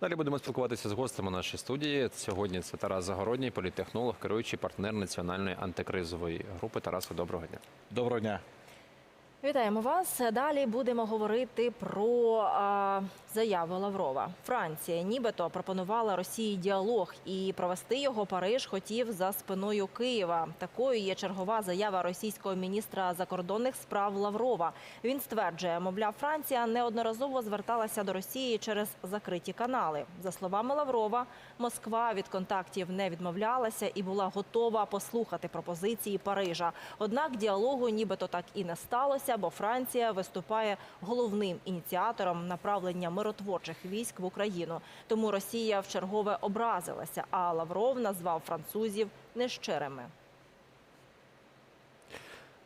Далі будемо спілкуватися з гостями нашої студії. Сьогодні це Тарас Загородній, політтехнолог, керуючий партнер національної антикризової групи. Тарасу, доброго дня. Доброго дня. Вітаємо вас. Далі будемо говорити про а, заяву Лаврова. Франція нібито пропонувала Росії діалог і провести його Париж хотів за спиною Києва. Такою є чергова заява російського міністра закордонних справ Лаврова. Він стверджує, мовляв, Франція неодноразово зверталася до Росії через закриті канали. За словами Лаврова, Москва від контактів не відмовлялася і була готова послухати пропозиції Парижа. Однак діалогу нібито так і не сталося, бо Франція виступає головним ініціатором направлення миротворчих військ в Україну. Тому Росія вчергове образилася, а Лавров назвав французів нещирими.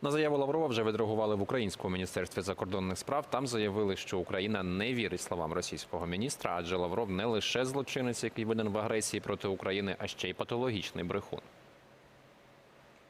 На заяву Лаврова вже відреагували в українському міністерстві закордонних справ. Там заявили, що Україна не вірить словам російського міністра, адже Лавров не лише злочинець, який винен в агресії проти України, а ще й патологічний брехун.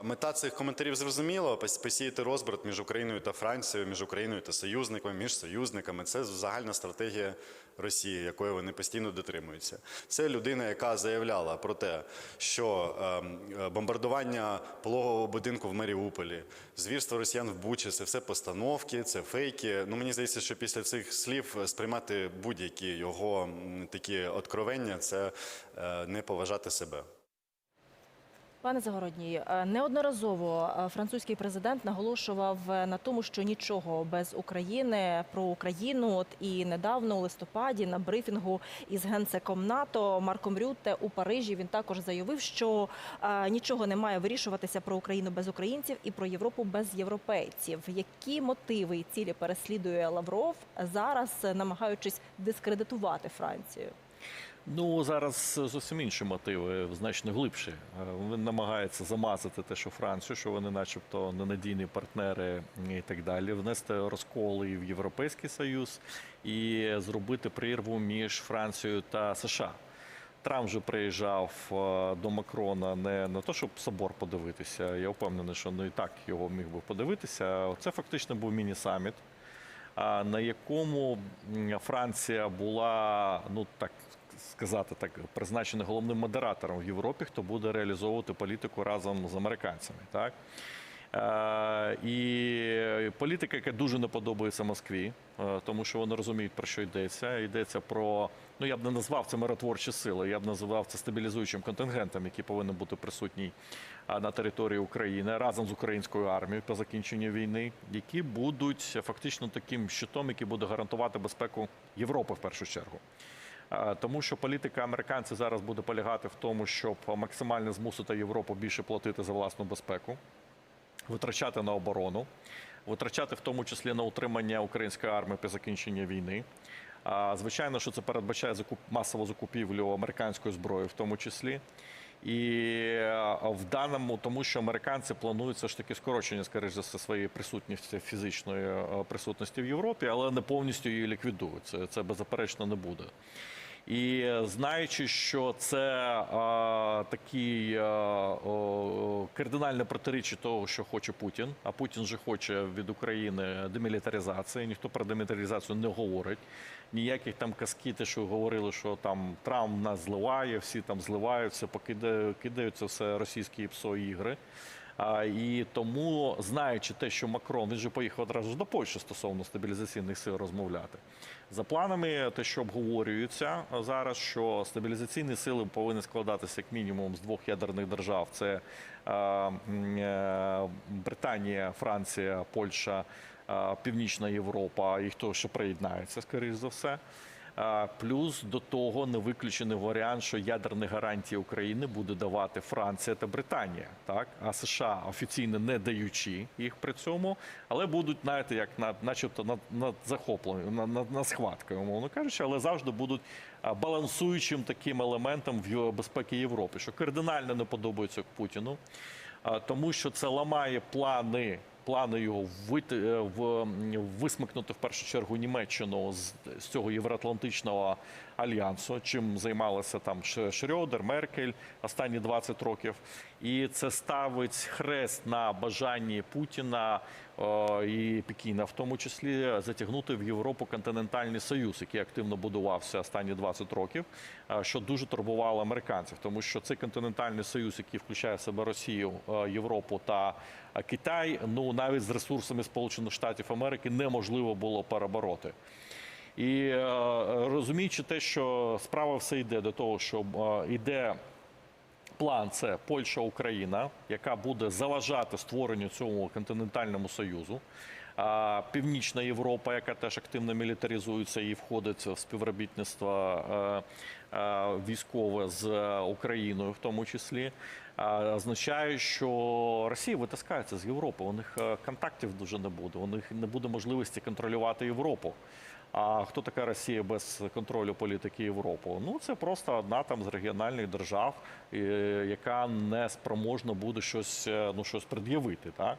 Мета цих коментарів зрозуміла посіяти розбрат між Україною та Францією, між Україною та союзниками, між союзниками. Це загальна стратегія Росії, якої вони постійно дотримуються. Це людина, яка заявляла про те, що ем, е, бомбардування пологового будинку в Маріуполі, звірство росіян в Бучі це все постановки, це фейки. Ну мені здається, що після цих слів сприймати будь-які його такі откровення це е, не поважати себе. Пане Загородній, е, неодноразово е, французький президент наголошував е, на тому, що нічого без України про Україну. От і недавно у листопаді на брифінгу із генсеком НАТО Марком Рютте у Парижі він також заявив, що нічого не має вирішуватися про Україну без українців і про Європу без європейців. Які мотиви і цілі переслідує Лавров зараз, намагаючись дискредитувати Францію? Ну зараз зовсім інші мотиви, значно глибші. Е, Він намагається замазати те, що Францію, що вони, начебто, ненадійні партнери і так далі, внести розколи в Європейський Союз і зробити прірву між Францією та США. Трамп вже приїжджав е, до Макрона не на те, щоб собор подивитися. Я впевнений, що не і так його міг би подивитися. Це фактично був міні-саміт, на якому Франція була, ну так сказати, так призначена головним модератором в Європі, хто буде реалізовувати політику разом з американцями. Так? Е, І політика, яка дуже не подобається Москві, е, тому що вони розуміють, про що йдеться. Йдеться про, ну я б не назвав це миротворчі сили, я б називав це стабілізуючим контингентом, який повинен бути присутній а, на території України разом з українською армією по закінченню війни, які будуть фактично таким щитом, який буде гарантувати безпеку Європи в першу чергу. Тому що політика американців зараз буде полягати в тому, щоб максимально змусити Європу більше платити за власну безпеку, витрачати на оборону, витрачати в тому числі на утримання української армії по закінченні війни. Звичайно, що це передбачає масову закупівлю американської зброї, в тому числі. І в даному, тому що американці планують все ж таки скорочення, скоріш за все, своєї присутності фізичної присутності в Європі, але не повністю її ліквідують. Це, це беззаперечно не буде. І е, знаючи, що це а, такий о, кардинальне протиріччя того, що хоче Путін, а Путін же хоче від України демілітаризації. Ніхто про демілітаризацію не говорить. Ніяких там казки, те, що говорили, що там Трамп нас зливає, всі там зливаються, покидають кидаються все російські ПСО ігри. І тому, знаючи те, що Макрон він же поїхав одразу до Польщі стосовно стабілізаційних сил розмовляти. За планами, те, що обговорюється зараз, що стабілізаційні сили повинні складатися як мінімум з двох ядерних держав: це е, Британія, Франція, Польща, Північна Європа і хто ще приєднається, скоріш за все. Плюс до того не виключений варіант, що ядерні гарантії України буде давати Франція та Британія, так? А США офіційно не даючи їх при цьому, але будуть знаєте, як на, начебто над, над захопленням, над, над, над схваткою, умовно кажучи, але завжди будуть балансуючим таким елементом в безпеки Європи, що кардинально не подобається Путіну, тому що це ламає плани плани його вити, е, в, висмикнути в першу чергу Німеччину з, з цього євроатлантичного альянсу, чим займалися там Шрьодер, Меркель останні 20 років. І це ставить хрест на бажанні Путіна і Пекіна, в тому числі затягнути в Європу континентальний союз, який активно будувався останні 20 років, що дуже турбувало американців, тому що цей континентальний союз, який включає в себе Росію, Європу та Китай, ну навіть з ресурсами Сполучених Штатів Америки неможливо було перебороти. І розуміючи те, що справа все йде до того, що йде план це Польща, Україна, яка буде заважати створенню цьому континентальному союзу. Північна Європа, яка теж активно мілітаризується і входить в співробітництво е, е, військове з е, Україною, в тому числі, означає, що Росія витискається з Європи. У них е, контактів дуже не буде. У них не буде можливості контролювати Європу. А хто така Росія без контролю політики Європи? Ну це просто одна там з регіональних держав, е, яка не спроможна буде щось, е, ну щось пред'явити. Так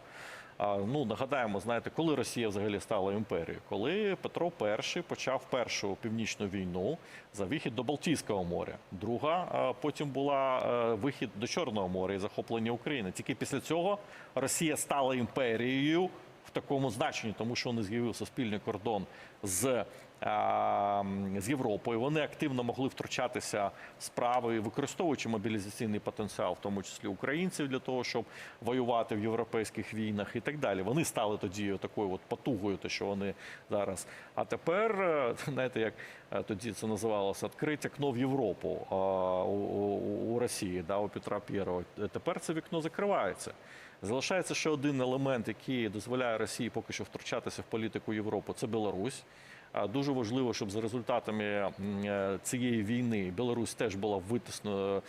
ну нагадаємо, знаєте, коли Росія взагалі стала імперією? Коли Петро І почав першу північну війну за вихід до Балтійського моря. Друга потім була е, вихід до Чорного моря і захоплення України. Тільки після цього Росія стала імперією в такому значенні, тому що вони з'явився спільний кордон з, а, з Європою. Вони активно могли втручатися в справи, використовуючи мобілізаційний потенціал, в тому числі українців, для того, щоб воювати в європейських війнах і так далі. Вони стали тоді такою от потугою, те, що вони зараз. А тепер, е, знаєте, як е, тоді це називалося відкрите вікно в Європу у Росії, да, у Петра П'єрова. Тепер це вікно закривається. Залишається ще один елемент, який дозволяє Росії поки що втручатися в політику Європи. Це Білорусь. Дуже важливо, щоб за результатами е, цієї війни Білорусь теж була витиснена,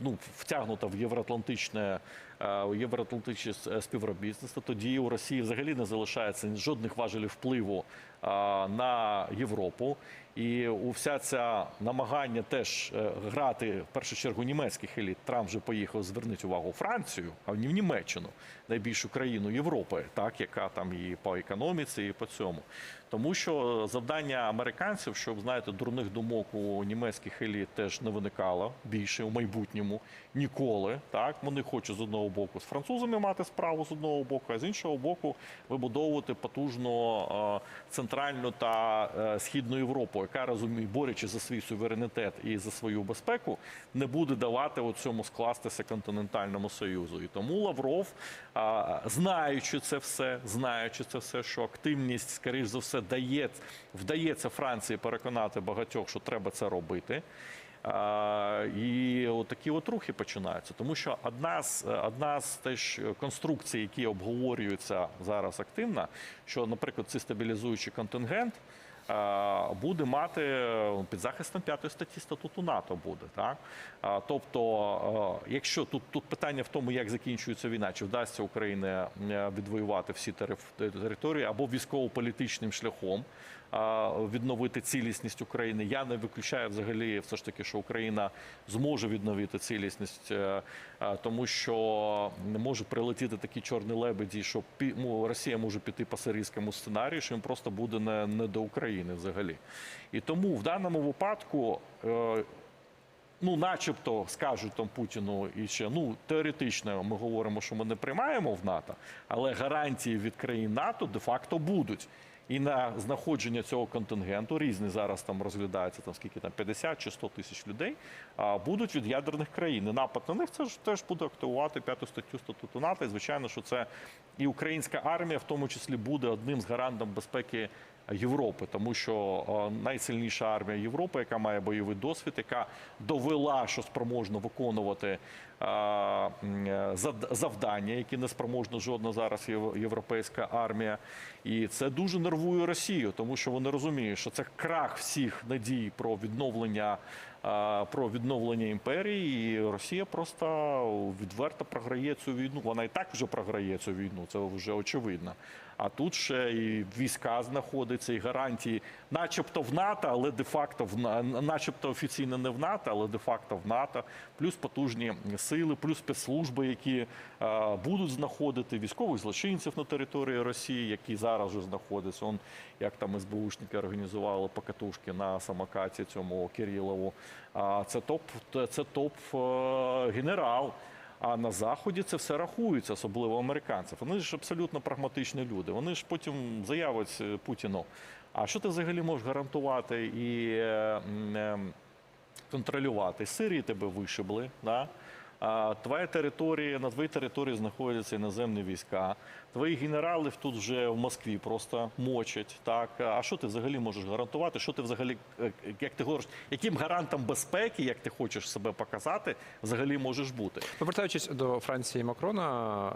ну, втягнута в євроатлантичне е, євроатлантичне співробітництво. Тоді у Росії взагалі не залишається жодних важелів впливу е, на Європу. І у вся ця намагання теж е, грати в першу чергу німецьких еліт. Трамп вже поїхав, зверніть увагу, Францію, а не в Німеччину, найбільшу країну Європи, так яка там і по економіці, і по цьому. Тому що завдання американців, щоб знаєте, дурних думок у німецьких еліт теж не виникало більше у майбутньому ніколи. Так вони хочуть з одного боку з французами мати справу з одного боку, а з іншого боку вибудовувати потужну е, центральну та е, східну Європу, яка розуміє, борючи за свій суверенітет і за свою безпеку, не буде давати у цьому скластися континентальному союзу. І тому Лавров, знаючи це все, знаючи це все, що активність, скоріш за все, дає вдається Франції переконати багатьох, що треба це робити. І такі от рухи починаються, тому що одна з одна з теж конструкцій, які обговорюються зараз активно, що, наприклад, цей стабілізуючий контингент буде мати е, під захистом п'ятої статті статуту НАТО буде. Так? Тобто, е, якщо тут, тут питання в тому, як закінчується війна, чи вдасться Україні е, відвоювати всі території або військово-політичним шляхом відновити цілісність України. Я не виключаю взагалі все ж таки, що Україна зможе відновити цілісність, е, е, тому що не може прилетіти такі чорні лебеді, що ну, Росія може піти по сирійському сценарію, що їм просто буде не, не до України взагалі. І тому в даному випадку. е, Ну, начебто, скажуть там Путіну і ще ну теоретично ми говоримо, що ми не приймаємо в НАТО, але гарантії від країн НАТО де-факто будуть. І на знаходження цього контингенту різні зараз там розглядаються там скільки там 50 чи 100 тисяч людей, а будуть від ядерних країн. І напад на них це ж теж буде активувати п'яту статтю статуту НАТО. І звичайно, що це і українська армія, в тому числі, буде одним з гарантом безпеки Європи, тому що е, найсильніша армія Європи, яка має бойовий досвід, яка довела, що спроможна виконувати е, е, завдання, які не спроможна жодна зараз європейська армія. І це дуже нервує Росію, тому що вони розуміють, що це крах всіх надій про відновлення. Про відновлення імперії, і Росія просто відверто програє цю війну. Вона і так вже програє цю війну, це вже очевидно. А тут ще і війська знаходяться, і гарантії, начебто в НАТО, але де-факто в На- начебто офіційно не в НАТО, але де-факто в НАТО, плюс потужні сили, плюс спецслужби, які е, будуть знаходити військових злочинців на території Росії, які зараз вже знаходяться. Он як там СБУшники організували покатушки на самокаті цьому Кирилову. А це топ, це топ е, генерал. А на заході це все рахується, особливо американців. Вони ж абсолютно прагматичні люди. Вони ж потім заявять е, Путіну. А що ти взагалі можеш гарантувати і е, е, контролювати? Сирії тебе вишибли. Да? Твоя територія, на твоїй території знаходяться іноземні війська. Твої генералів тут вже в Москві просто мочать. Так а що ти взагалі можеш гарантувати? Що ти взагалі, е, як ти говориш, яким гарантом безпеки, як ти хочеш себе показати, взагалі можеш бути? Повертаючись до Франції Макрона,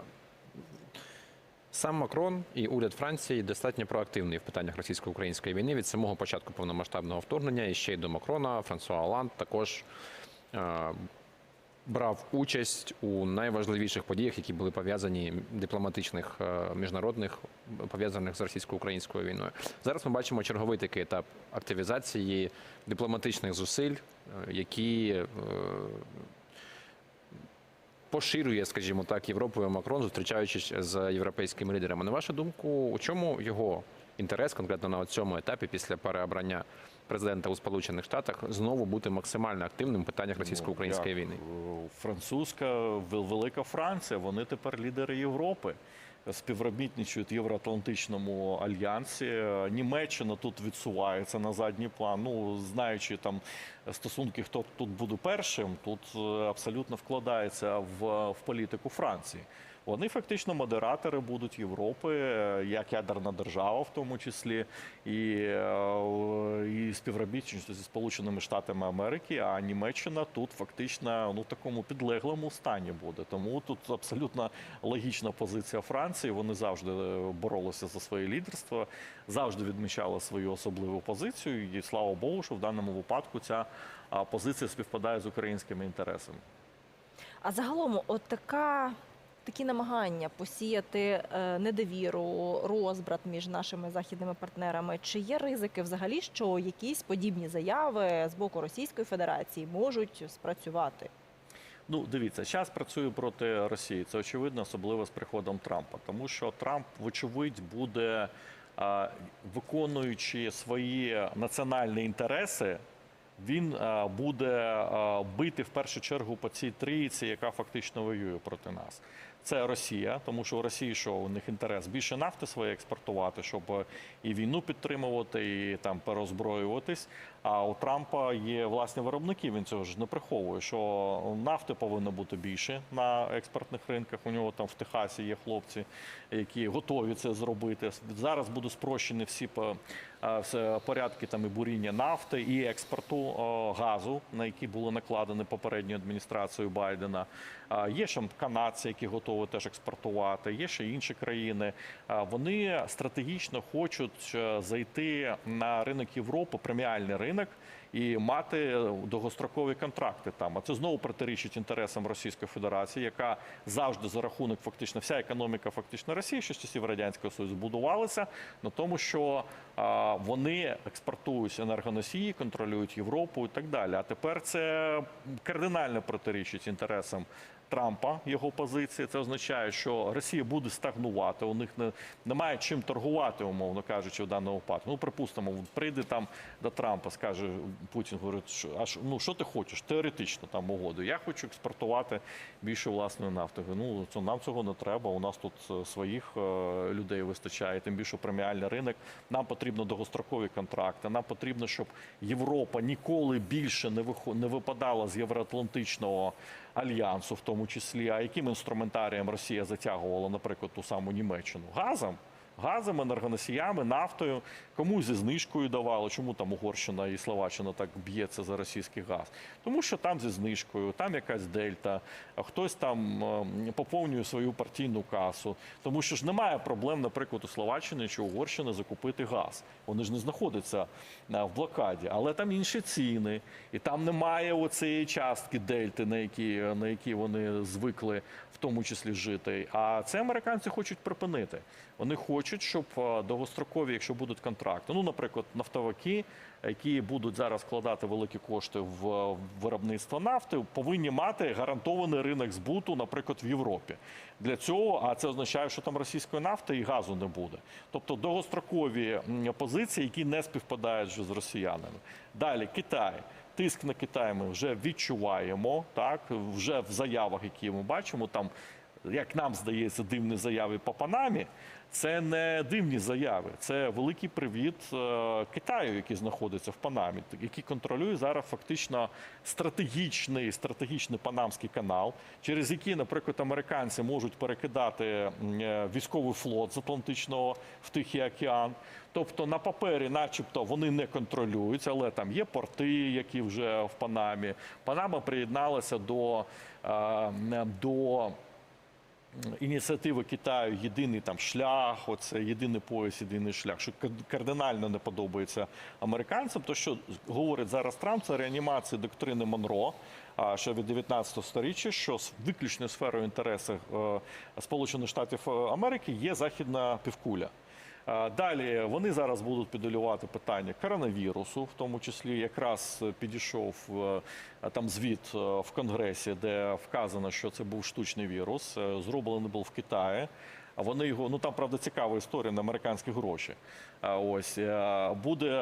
сам Макрон і уряд Франції достатньо проактивний в питаннях російсько-української війни від самого початку повномасштабного вторгнення і ще й до Макрона. Франсуа Оланд також е, брав участь у найважливіших подіях, які були пов'язані дипломатичних е, міжнародних, пов'язаних з російсько-українською війною. Зараз ми бачимо черговий такий етап активізації дипломатичних зусиль, е, які е, поширює, скажімо так, Європою Макрон, зустрічаючись з європейськими лідерами. На вашу думку, у чому його інтерес конкретно на цьому етапі після переобрання президента у Сполучених Штатах знову бути максимально активним в питаннях російсько-української Ну, війни? е, Французька, велика Франція, вони тепер лідери Європи. Співробітничають в Євроатлантичному альянсі. Німеччина тут відсувається на задній план. Ну знаючи там стосунки, хто тут буде першим, тут е, абсолютно вкладається в, в політику Франції. Вони фактично модератори будуть Європи, е, як ядерна держава, в тому числі, і, е, і співробітництво зі Сполученими Штатами Америки. А Німеччина тут фактично ну такому підлеглому стані буде. Тому тут абсолютно логічна позиція Франції. Вони завжди е, боролися за своє лідерство, завжди відмічали свою особливу позицію. І слава Богу, що в даному випадку ця позиція співпадає з українськими інтересами. А загалом, от така. Такі намагання посіяти е, недовіру, розбрат між нашими західними партнерами. Чи є ризики взагалі, що якісь подібні заяви з боку Російської Федерації можуть спрацювати? Ну, дивіться, час працює проти Росії. Це очевидно, особливо з приходом Трампа, тому що Трамп, вочевидь, буде виконуючи свої національні інтереси. Він буде бити в першу чергу по цій трійці, яка фактично воює проти нас. Це Росія, тому що у Росії що у них інтерес більше нафти своєї експортувати, щоб і війну підтримувати, і там переозброюватись. А у Трампа є власні виробники. Він цього ж не приховує. Що нафти повинно бути більше на експортних ринках. У нього там в Техасі є хлопці, які готові це зробити. Зараз будуть спрощені всі по- все порядки там і буріння нафти і експорту газу, на які були накладені попередньою адміністрацією Байдена. Є ще канадці, які готові теж експортувати. Є ще інші країни. Вони стратегічно хочуть е, зайти на ринок Європи, преміальний ринок. І мати довгострокові контракти там. А це знову протирічить інтересам Російської Федерації, яка завжди за рахунок, фактично, вся економіка фактично Росії, що з часів радянського союзу будувалася на тому, що вони експортують енергоносії, контролюють Європу і так далі. А тепер це кардинально протирічить інтересам. Трампа його позиції це означає, що Росія буде стагнувати. У них не немає чим торгувати, умовно кажучи, в даному випадку. Ну припустимо, прийде там до Трампа, скаже Путін, говорить, що а що- ну що ти хочеш? Теоретично там угоду. Я хочу експортувати більше власної нафти. Ну це нам цього не треба. У нас тут е, своїх е, людей вистачає. Тим більше преміальний ринок. Нам потрібно довгострокові контракти. Нам потрібно, щоб Європа ніколи більше не випадала з євроатлантичного альянсу, в тому числі. А яким інструментарієм Росія затягувала, наприклад, ту саму Німеччину? Газом. Газом, енергоносіями, нафтою, комусь зі знижкою давали. Чому там Угорщина і Словаччина так б'ється за російський газ? Тому що там зі знижкою, там якась дельта, хтось там е, поповнює свою партійну касу. Тому що ж немає проблем, наприклад, у Словаччини чи Угорщини закупити газ. Вони ж не знаходяться е, в блокаді, але там інші ціни, і там немає оцієї частки дельти, на які, на які вони звикли в тому числі жити. А це американці хочуть припинити. Вони хочуть. щоб е, довгострокові, якщо будуть контракти, ну, наприклад, нафтовики, які будуть зараз вкладати великі кошти в е, виробництво нафти, повинні мати гарантований ринок збуту, наприклад, в Європі. Для цього, а це означає, що там російської нафти і газу не буде. Тобто довгострокові позиції, які не співпадають вже з росіянами. Далі Китай. Тиск на Китай ми вже відчуваємо, так вже в заявах, які ми бачимо, там як нам здається, дивні заяви по Панамі. Це не дивні заяви, це великий привіт е, Китаю, який знаходиться в Панамі, який контролює зараз фактично стратегічний стратегічний панамський канал, через який, наприклад, американці можуть перекидати е, військовий флот з Атлантичного в Тихий океан. Тобто на папері, начебто, вони не контролюються, але там є порти, які вже в Панамі. Панама приєдналася до, е, до ініціативи Китаю єдиний там шлях, оце єдиний пояс, єдиний шлях, що кар- кардинально не подобається американцям. То що говорить зараз Трамп, це реанімація доктрини Монро. а, Ще від 19 сторіччя, що з виключною сферою інтересів е, Сполучених Штатів е, Америки є західна півкуля. Далі вони зараз будуть підолювати питання коронавірусу, в тому числі якраз підійшов е, там звіт е, в Конгресі, де вказано, що це був штучний вірус, е, зроблений був в Китаї. Вони його, ну там правда цікава історія на американські гроші. Ось буде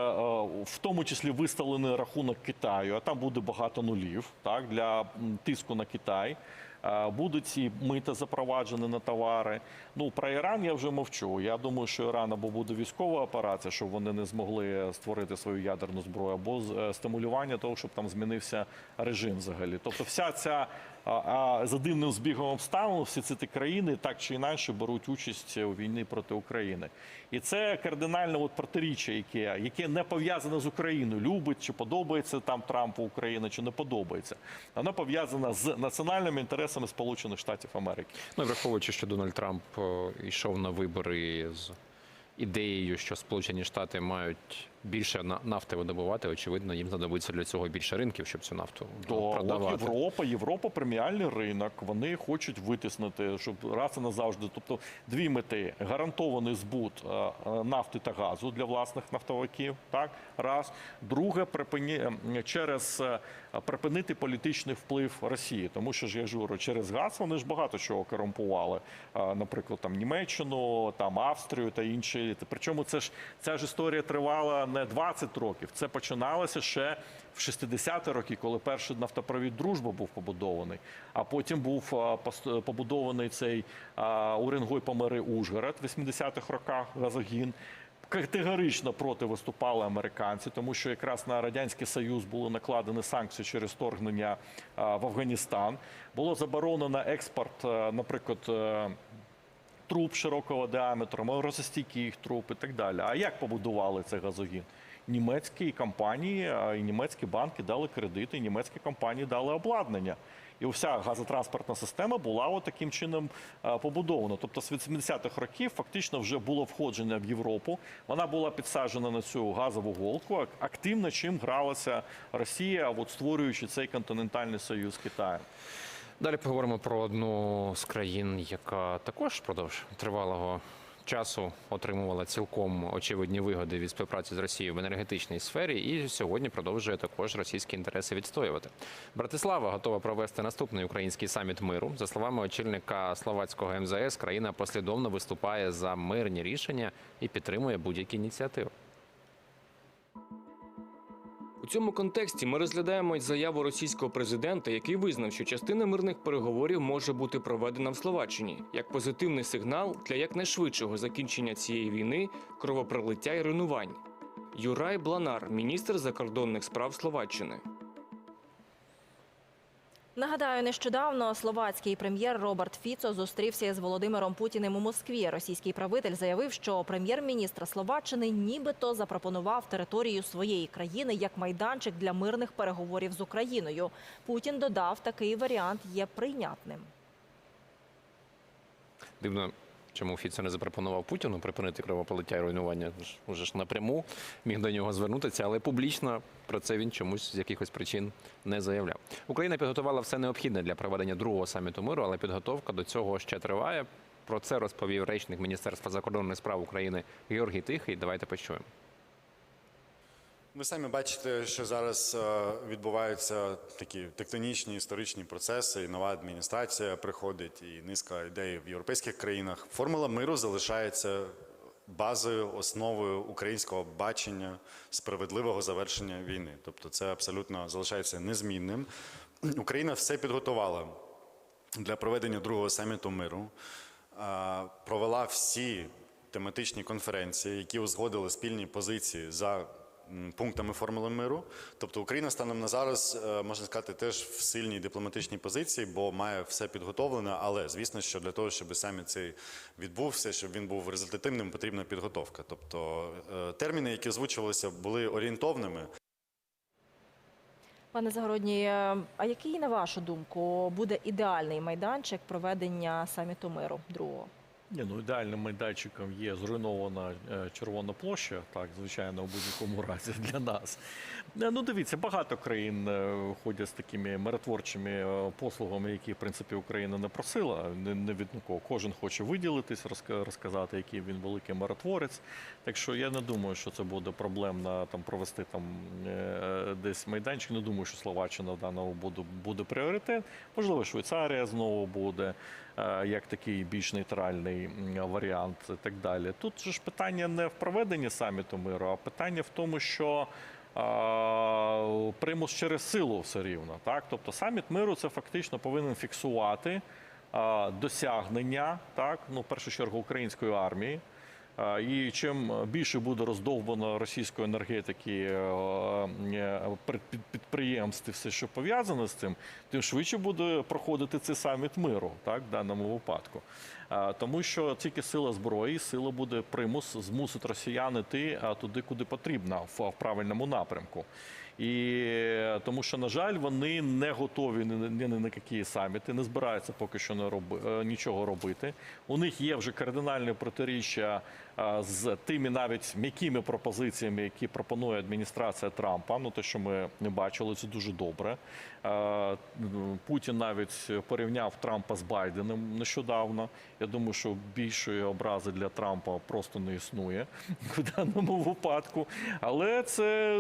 в тому числі виставлений рахунок Китаю, а там буде багато нулів, так для тиску на Китай. Е, Будуть ці мита запроваджені на товари. Ну про Іран я вже мовчу. Я думаю, що Іран або буде військова операція, щоб вони не змогли створити свою ядерну зброю, або е, стимулювання того, щоб там змінився режим взагалі. Тобто, вся ця а, за дивним збігом обставин всі ці країни так чи інакше беруть участь у війні проти України. І це кардинальне от протиріччя, яке, яке не пов'язане з Україною. Любить чи подобається там Трампу Україна, чи не подобається. Воно пов'язане з національними інтересами Сполучених Штатів Америки. Ну враховуючи, що Дональд Трамп е, йшов на вибори з ідеєю, що Сполучені Штати мають більше на- нафти видобувати, очевидно, їм знадобиться для цього більше ринків, щоб цю нафту от продавати. Європа, Європа преміальний ринок. Вони хочуть витиснути, щоб раз і назавжди. Тобто дві мети: гарантований збут е, е, нафти та газу для власних нафтовиків. Так раз друге, припині через е, припинити політичний вплив Росії, тому що ж я ж говорю, через газ вони ж багато чого корумпували. Наприклад, там Німеччину, там Австрію та інші. Причому це ж ця ж історія тривала не 20 років. Це починалося ще в 60-ті роки, коли перший нафтопровід дружба був побудований. А потім був побудований цей Уренгой Помери Ужгород в 80-х роках газогін. Категорично проти виступали американці, тому що якраз на радянський союз були накладені санкції через вторгнення в Афганістан. Було заборонено експорт, наприклад. Труб широкого діаметру, морозостійкі їх труб і так далі. А як побудували цей газогін? Німецькі компанії і німецькі банки дали кредити, і німецькі компанії дали обладнання. І вся газотранспортна система була от таким чином побудована. Тобто з 80-х років фактично вже було входження в Європу. Вона була підсаджена на цю газову голку. Активно чим гралася Росія, от створюючи цей континентальний союз з Китаєм. Далі поговоримо про одну з країн, яка також впродовж тривалого часу отримувала цілком очевидні вигоди від співпраці з Росією в енергетичній сфері, і сьогодні продовжує також російські інтереси відстоювати. Братислава готова провести наступний український саміт миру. За словами очільника словацького МЗС, країна послідовно виступає за мирні рішення і підтримує будь-які ініціативи. Цьому контексті ми розглядаємо заяву російського президента, який визнав, що частина мирних переговорів може бути проведена в Словаччині як позитивний сигнал для якнайшвидшого закінчення цієї війни, кровопролиття і руйнувань. Юрай Бланар, міністр закордонних справ Словаччини. Нагадаю, нещодавно словацький прем'єр Роберт Фіцо зустрівся із Володимиром Путіним у Москві. Російський правитель заявив, що прем'єр-міністр Словаччини нібито запропонував територію своєї країни як майданчик для мирних переговорів з Україною. Путін додав, такий варіант є прийнятним. Дивно, чому Фіцо не запропонував Путіну припинити кровополиття і руйнування. Уже ж напряму міг до нього звернутися, але публічно про це він чомусь з якихось причин не заявляв. Україна підготувала все необхідне для проведення другого саміту миру, але підготовка до цього ще триває. Про це розповів речник Міністерства закордонних справ України Георгій Тихий. Давайте почуємо. Ви самі бачите, що зараз е, відбуваються такі тектонічні історичні процеси, і нова адміністрація приходить, і низка ідей в європейських країнах. Формула миру залишається базою, основою українського бачення справедливого завершення війни. Тобто, це абсолютно залишається незмінним. Україна все підготувала для проведення другого саміту миру, провела всі тематичні конференції, які узгодили спільні позиції за пунктами формули миру. Тобто Україна станом на зараз, е, можна сказати, теж в сильній дипломатичній позиції, бо має все підготовлене. Але звісно, що для того, щоб саміт цей відбувся, щоб він був результативним, потрібна підготовка. Тобто е, терміни, які озвучувалися, були орієнтовними. Пане Загородній, е, а який, на вашу думку, буде ідеальний майданчик проведення саміту миру другого? Ні, ну ідеальним майданчиком є зруйнована е, червона площа, так звичайно, у будь-якому разі для нас. Е, Ну дивіться, багато країн е, ходять з такими миротворчими послугами, які в принципі Україна не просила. Не, від кого. Кожен хоче виділитись, розказати, який він великий миротворець. Так що я не думаю, що це буде проблемно там провести там десь майданчик. Не думаю, що Словаччина в даному буде, буде пріоритет. Можливо, Швейцарія знову буде як такий більш нейтральний варіант і так далі. Тут же ж питання не в проведенні саміту миру, а питання в тому, що примус через силу все рівно. Так? Тобто саміт миру це фактично повинен фіксувати досягнення, так? ну, в першу чергу української армії. І чим більше буде роздовбано російської енергетики е, е, підприємств і все, що пов'язане з цим, тим швидше буде проходити цей саміт миру, так, в даному випадку. Тому що тільки сила зброї, сила буде примус змусить росіян іти туди, куди потрібно, в, правильному напрямку. І тому що, на жаль, вони не готові ні, на які саміти, не збираються поки що не роби, е, нічого робити. У них є вже кардинальне протиріччя з тими навіть м'якими пропозиціями, які пропонує адміністрація Трампа. Ну те, що ми не бачили, це дуже добре. Путін навіть порівняв Трампа з Байденом нещодавно. Я думаю, що більшої образи для Трампа просто не існує в даному випадку. Але це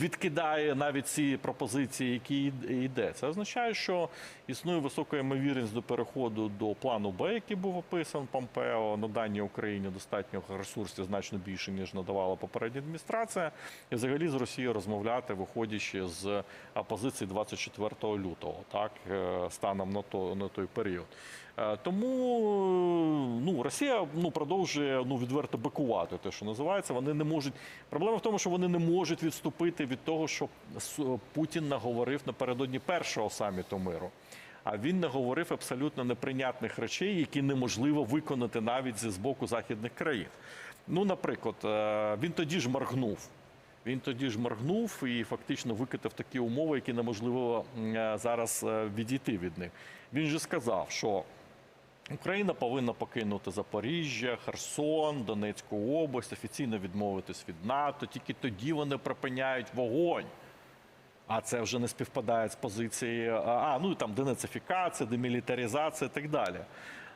відкидає навіть ці пропозиції, які йде. Це означає, що існує висока ймовірність до переходу до плану Б, який був описан Помпео. На даній Україні достатньо ресурсів значно більше ніж надавала попередня адміністрація. І взагалі з Росією розмовляти, виходячи з позиції 24 лютого, так е, станом на то на той період. Е, Тому ну Росія ну продовжує ну відверто бикувати, те, що називається. Вони не можуть. Проблема в тому, що вони не можуть відступити від того, що Путін наговорив напередодні першого саміту миру. А він наговорив абсолютно неприйнятних речей, які неможливо виконати навіть з боку західних країн. Ну, наприклад, е, він тоді ж моргнув. Він тоді ж моргнув і фактично викатав такі умови, які неможливо е, зараз е, відійти від них. Він же сказав, що Україна повинна покинути Запоріжжя, Херсон, Донецьку область, офіційно відмовитись від НАТО. Тільки тоді вони припиняють вогонь. А це вже не співпадає з позицією, а ну і там денацифікація, демілітаризація і так далі.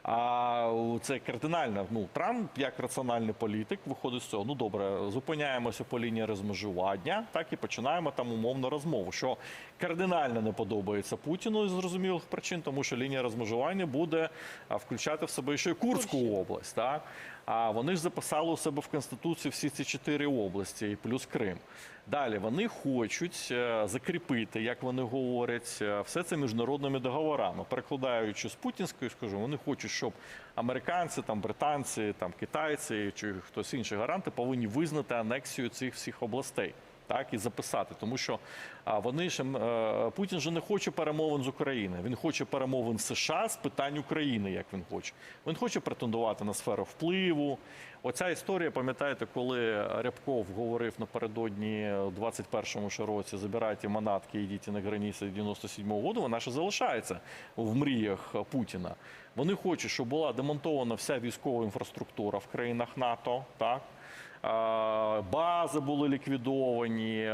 А це кардинально. Ну Трамп, як раціональний політик, виходить з цього. Ну добре, зупиняємося по лінії розмежування, так і починаємо там умовно розмову, що кардинально не подобається Путіну з зрозумілих причин, тому що лінія розмежування буде включати в себе ще й Курську область. Так? А вони ж записали у себе в Конституції всі ці чотири області і плюс Крим. Далі вони хочуть е, закріпити, як вони говорять, е, все це міжнародними договорами. Перекладаючи з путінської, скажу, вони хочуть, щоб американці, там британці, там китайці чи хтось інший гаранти повинні визнати анексію цих всіх областей. Так і записати, тому що а, вони ж е, Путін же не хоче перемовин з України. Він хоче перемовин США з питань України, як він хоче. Він хоче претендувати на сферу впливу. Оця історія, пам'ятаєте, коли Рябков говорив напередодні у 21-му ще році забирайте манатки, йдіть на границі 97-го року, вона ще залишається в мріях Путіна. Вони хочуть, щоб була демонтована вся військова інфраструктура в країнах НАТО, так бази були ліквідовані,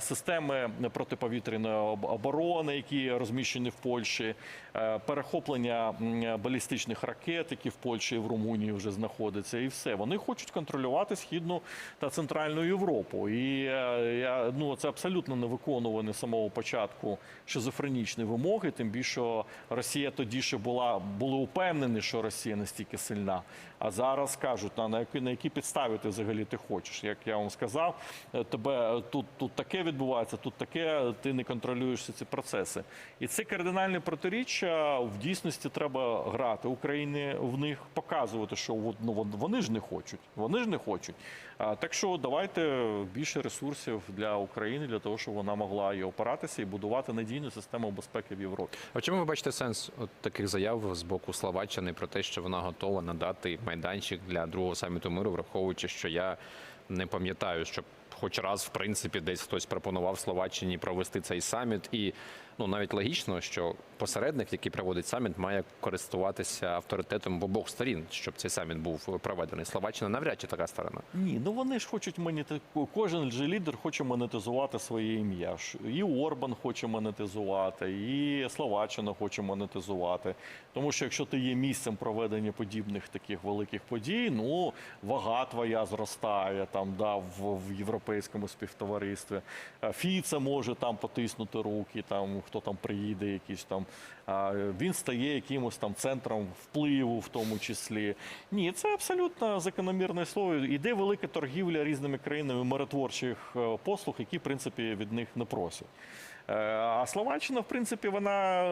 системи протиповітряної оборони, які розміщені в Польщі, е, перехоплення балістичних ракет, які в Польщі і в Румунії вже знаходяться, і все. Вони хочуть контролювати східну та центральну Європу. І е, я ну це абсолютно не виконувані самого початку шизофренічні вимоги. Тим більше Росія тоді ще була були упевнені, що Росія настільки сильна. А зараз кажуть, на які на які підставі ти взагалі ти хочеш? Як я вам сказав, е, тебе тут, тут таке відбувається, тут таке, ти не контролюєш ці процеси. І це кардинальне протиріччя в дійсності треба грати. Україні в них показувати, що ну, вони ж не хочуть. Вони ж не хочуть. Так що давайте більше ресурсів для України для того, щоб вона могла і опиратися і будувати надійну систему безпеки в Європі. А чому ви бачите сенс от таких заяв з боку Словаччини про те, що вона готова надати майданчик для другого саміту миру, враховуючи, що я не пам'ятаю, що хоч раз в принципі десь хтось пропонував Словаччині провести цей саміт, і ну навіть логічно, що посередник, який проводить саміт, має користуватися авторитетом в обох сторін, щоб цей саміт був проведений. Словаччина навряд чи така сторона. Ні, ну вони ж хочуть монети... Кожен же лідер хоче монетизувати своє ім'я. І Орбан хоче монетизувати, і Словаччина хоче монетизувати. Тому що якщо ти є місцем проведення подібних таких великих подій, ну вага твоя зростає там да, в, в європейському співтоваристві. Е, Фіца може там потиснути руки, там хто там приїде, якийсь там. Він стає якимось там центром впливу, в тому числі. Ні, це абсолютно закономірне слово. Іде велика торгівля різними країнами миротворчих е, послуг, які в принципі від них не просять. Е, А Словаччина, в принципі, вона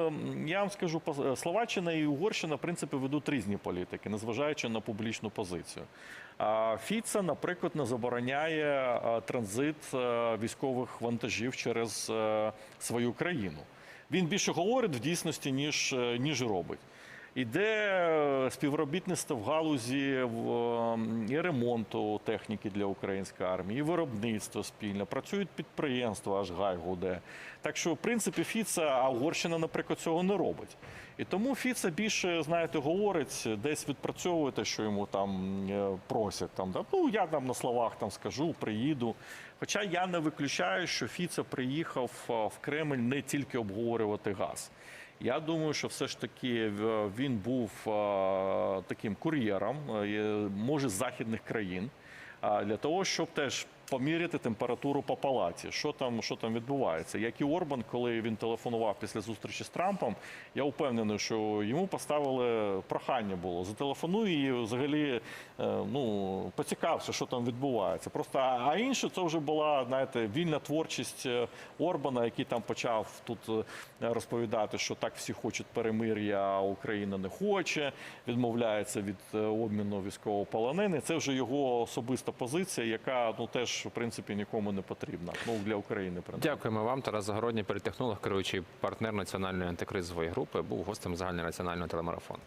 я вам скажу, Словаччина і Угорщина, в принципі, ведуть різні політики, незважаючи на публічну позицію. Фіца, наприклад, не забороняє е, транзит е, військових вантажів через е, свою країну. Він більше говорить в дійсності, ніж, е, ніж робить. Іде е, співробітництво в галузі і ремонту техніки для української армії, і виробництво спільне. Працюють підприємства, аж гай гуде. Так що, в принципі, Фіца, а Угорщина, наприклад, цього не робить. І тому Фіца більше, знаєте, говорить, десь відпрацьовує те, що йому там е, просять. Там, да? Ну, я там на словах там скажу, приїду. Хоча я не виключаю, що Фіца приїхав е, в Кремль не тільки обговорювати газ. Я думаю, що все ж таки він був е, таким кур'єром, е, може західних країн, для того, щоб теж поміряти температуру по палаті, що там, що там відбувається. Як і Орбан, коли він телефонував після зустрічі з Трампом, я впевнений, що йому поставили прохання було зателефонуй і взагалі е, ну, поцікався, що там відбувається. Просто а інше це вже була знаєте, вільна творчість е, Орбана, який там почав тут е, розповідати, що так всі хочуть перемир'я, а Україна не хоче, відмовляється від обміну військовополонених. Це вже його особиста позиція, яка ну теж в принципі нікому не потрібна. Ну для України принаймні. Дякуємо вам. Тарас Загородній, політехнолог, керуючий партнер національної антикризової групи, був гостем загальнонаціонального телемарафону.